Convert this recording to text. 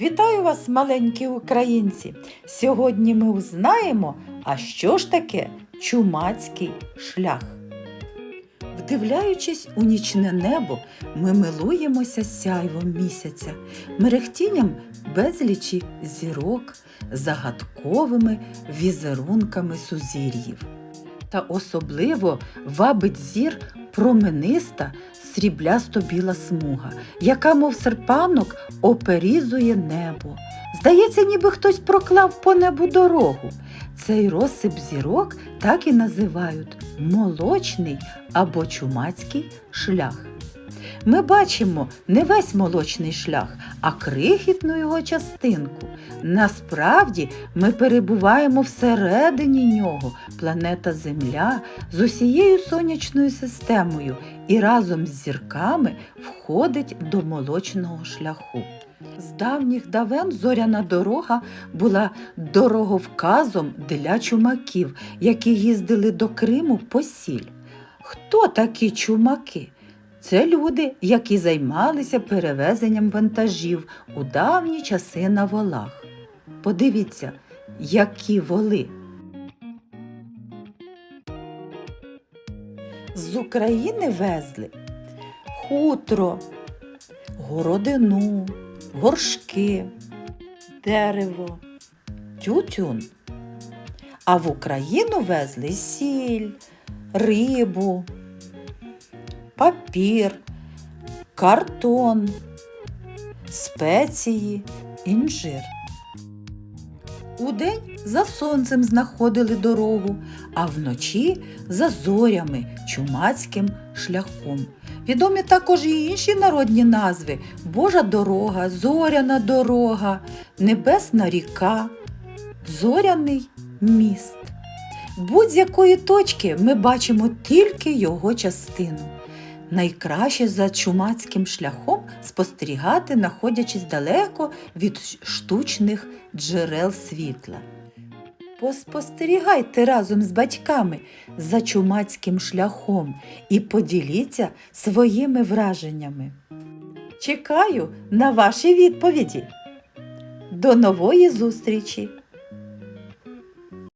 Вітаю вас, маленькі українці! Сьогодні ми узнаємо, а що ж таке чумацький шлях. Вдивляючись у нічне небо, ми милуємося сяйвом місяця, мерехтінням безлічі зірок, загадковими візерунками сузір'їв. Та особливо вабить зір промениста сріблясто-біла смуга, яка, мов серпанок, оперізує небо. Здається, ніби хтось проклав по небу дорогу. Цей розсип зірок так і називають молочний або чумацький шлях. Ми бачимо не весь молочний шлях, а крихітну його частинку. Насправді ми перебуваємо всередині нього, планета Земля з усією сонячною системою і разом з зірками входить до молочного шляху. З давніх давен зоряна дорога була дороговказом для чумаків, які їздили до Криму по сіль. Хто такі чумаки? Це люди, які займалися перевезенням вантажів у давні часи на волах. Подивіться, які воли. З України везли хутро, городину, горшки, дерево, тютюн. А в Україну везли сіль, рибу, папір, картон, спеції, інжир. Удень за сонцем знаходили дорогу, а вночі за зорями чумацьким шляхом. Відомі також і інші народні назви Божа дорога, зоряна дорога, небесна ріка, зоряний міст. Будь-якої точки ми бачимо тільки його частину. Найкраще за чумацьким шляхом спостерігати, знаходячись далеко від штучних джерел світла. Поспостерігайте разом з батьками за чумацьким шляхом і поділіться своїми враженнями. Чекаю на ваші відповіді. До нової зустрічі!